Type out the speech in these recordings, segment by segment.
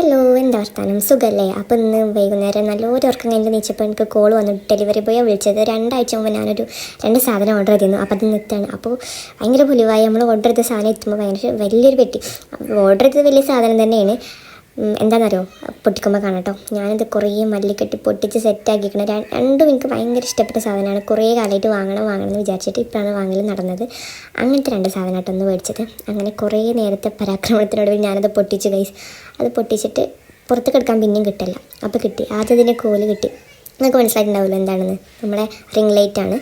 Hello എന്താ വർത്താനം? സുഖല്ലേ? അപ്പോൾ ഇന്ന് വൈകുന്നേരം നല്ലൊരു ഉറക്കം കഴിഞ്ഞ് നീച്ചപ്പോൾ എനിക്ക് കോൾ വന്നു. ഡെലിവറി ബോയെ വിളിച്ചത്. രണ്ടാഴ്ച മുമ്പ് ഞാനൊരു രണ്ട് സാധനം ഓർഡർ ചെയ്തിരുന്നു. അപ്പോൾ അത് നിൽക്കുകയാണ് അപ്പോൾ ഭയങ്കര പുലിവായി നമ്മൾ ഓർഡർ ചെയ്ത സാധനം എത്തുമ്പോൾ ഭയങ്കര വലിയൊരു പെട്ടി. ഓർഡർ ചെയ്തത് വലിയ സാധനം തന്നെയാണ്. എന്താണെന്നറിയോ പൊട്ടിക്കുമ്പോൾ കാണാം കേട്ടോ ഞാനിത് കുറേ മല്ലിക്കെട്ടി പൊട്ടിച്ച് സെറ്റാക്കിക്കണം രണ്ടും എനിക്ക് ഭയങ്കര ഇഷ്ടപ്പെട്ട സാധനമാണ്. കുറേ കാലമായിട്ട് വാങ്ങണം വാങ്ങണം എന്ന് വിചാരിച്ചിട്ട് ഇപ്പോഴാണ് വാങ്ങൽ നടന്നത്. അങ്ങനത്തെ രണ്ട് സാധനമായിട്ട് ഒന്ന് മേടിച്ചത്. അങ്ങനെ കുറേ നേരത്തെ പരാക്രമണത്തിനോട് ഞാനത് പൊട്ടിച്ച് കൈസ് അത് പൊട്ടിച്ചിട്ട് പുറത്തേക്ക് എടുക്കാൻ പിന്നെയും കിട്ടില്ല. അപ്പോൾ കിട്ടി. ആദ്യം അതിന്റെ കോൽ കിട്ടി. നിങ്ങൾക്ക് മനസ്സിലായിട്ടുണ്ടാവില്ല എന്താണെന്ന്. നമ്മുടെ റിംഗ് ലൈറ്റാണ്.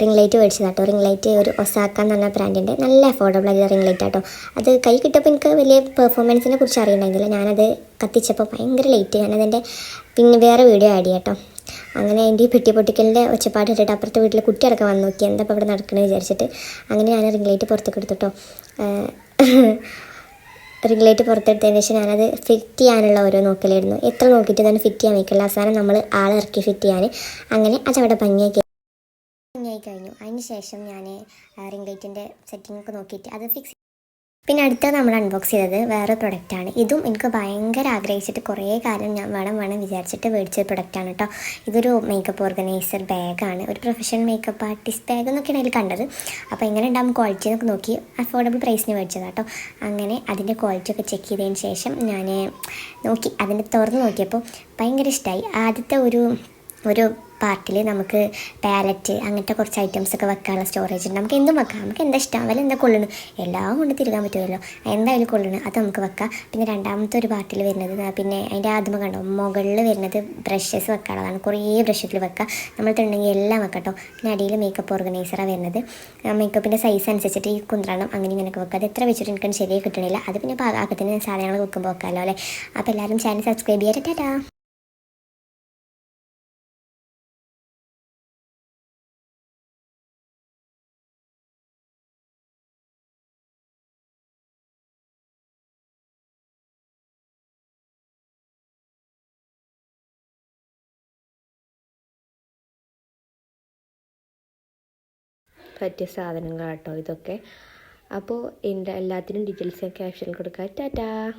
റിംഗ് ലൈറ്റ് മേടിച്ചതാട്ടോ റിംഗ് ലൈറ്റ് ഒരു ഒസാക്ക എന്ന് പറഞ്ഞ ബ്രാൻഡിന്റെ നല്ല അഫോർഡബിൾ ആയിട്ടുള്ള റിംഗ് ലൈറ്റ് ആട്ടോ അത് കൈ കിട്ടിയപ്പോൾ എനിക്ക് വലിയ പെർഫോമൻസിനെ കുറിച്ച് അറിയണമെങ്കിൽ ഞാനത് കത്തിച്ചപ്പോൾ ഭയങ്കര ലൈറ്റ് ഞാനതിന്റെ പിന്നെ വേറെ വീഡിയോ ആഡ് ചെയ്യാം കേട്ടോ അങ്ങനെ എന്റെ ഈ പെട്ടി പൊട്ടിക്കലിന്റെ ഒച്ചപ്പാട് ഇട്ടിട്ട് അപ്പുറത്തെ വീട്ടിൽ കുട്ടിയടക്കം വന്ന് നോക്കി. എന്താ ഇവിടെ നടക്കണമെന്ന് വിചാരിച്ചിട്ട് അങ്ങനെ ഞാൻ റിംഗ് ലൈറ്റ് പുറത്തേക്ക് എടുത്തിട്ടോ റിംഗ് ലൈറ്റ് പുറത്തെടുത്തതിന് ശേഷം ഞാനത് ഫിറ്റ് ചെയ്യാനുള്ള ഓരോ നോക്കലായിരുന്നു. എത്ര നോക്കിയിട്ട് തന്നെ ഫിറ്റ് ചെയ്യാൻ വയ്ക്കില്ല അവസാനം നമ്മൾ ആളിറക്കി ഫിറ്റ് ചെയ്യാൻ അങ്ങനെ അതവിടെ ഭംഗിയാക്കി ശേഷം ഞാൻ റിംഗ് ലൈറ്റിന്റെ സെറ്റിംഗ് ഒക്കെ നോക്കിയിട്ട് അത് ഫിക്സ് പിന്നെ അടുത്തത് നമ്മൾ അൺബോക്സ് ചെയ്തത് വേറെ പ്രൊഡക്റ്റാണ് ഇതും എനിക്ക് ഭയങ്കര ആഗ്രഹിച്ചിട്ട് കുറേ കാലം ഞാൻ വേണം വേണം വിചാരിച്ചിട്ട് മേടിച്ച പ്രൊഡക്റ്റാണ് കേട്ടോ ഇതൊരു മേക്കപ്പ് ഓർഗനൈസർ ബാഗാണ് ഒരു പ്രൊഫഷണൽ മേക്കപ്പ് ആർട്ടിസ്റ്റ് ബാഗ് എന്നൊക്കെയാണ് അതിൽ കണ്ടത്. അപ്പോൾ എങ്ങനെ ഉണ്ടാകും ക്വാളിറ്റി എന്നൊക്കെ നോക്കി അഫോർഡബിൾ പ്രൈസിന് മേടിച്ചതാണ് കേട്ടോ അങ്ങനെ അതിന്റെ ക്വാളിറ്റി ഒക്കെ ചെക്ക് ചെയ്തതിന് ശേഷം ഞാൻ നോക്കി അതിന്റെ തുറന്ന് നോക്കിയപ്പോൾ ഭയങ്കര ഇഷ്ടമായി ആദ്യത്തെ ഒരു ഒരു പാർട്ടിൽ നമുക്ക് പാലറ്റ് അങ്ങനത്തെ കുറച്ച് ഐറ്റംസ് ഒക്കെ വെക്കാനുള്ള സ്റ്റോറേജ് ഉണ്ട്. നമുക്ക് എന്തും വെക്കാം. നമുക്ക് എന്താ ഇഷ്ടം? അവരെ എന്താ കൊള്ളണം എല്ലാം കൊണ്ട് തിരുകാൻ പറ്റുമല്ലോ. എന്തായാലും കൊള്ളണം അത് നമുക്ക് വെക്കാം. പിന്നെ രണ്ടാമത്തെ ഒരു പാർട്ടിൽ വരുന്നത് പിന്നെ അതിന്റെ ആദ്യം കണ്ടോ? മുകളിൽ വരുന്നത് ബ്രഷസ് വെക്കാനുള്ളതാണ്. കുറേ ബ്രഷസിൽ വെക്കാം. നമ്മൾത്തുണ്ടെങ്കിൽ എല്ലാം വെക്കട്ടോ പിന്നെ അടിയിൽ മേക്കപ്പ് ഓർഗനൈസറാണ് വരുന്നത്. മേക്കപ്പിന്റെ സൈസ് അനുസരിച്ചിട്ട് ഈ കുന്ത്രണം അങ്ങനെ ഇങ്ങനെയൊക്കെ വെക്കുക അത് എത്ര വെച്ചിട്ട് എനിക്ക് ശരിയായി കിട്ടണില്ല. അത് പിന്നെ പാകത്തിന് സാധനങ്ങൾ വെക്കുമ്പോൾ വെക്കാമല്ലോ അല്ലേ? അപ്പോൾ എല്ലാവരും ചാനൽ സബ്സ്ക്രൈബ് ചെയ്യാറ്റാ ടാറ്റാ. പറ്റിയ സാധനങ്ങളാട്ടോ ഇതൊക്കെ. അപ്പോൾ എന്റെ എല്ലാത്തിനും ഡീറ്റെയിൽസ് ഞാൻ ക്യാപ്ഷനിൽ കൊടുക്കാം. ടാറ്റാ!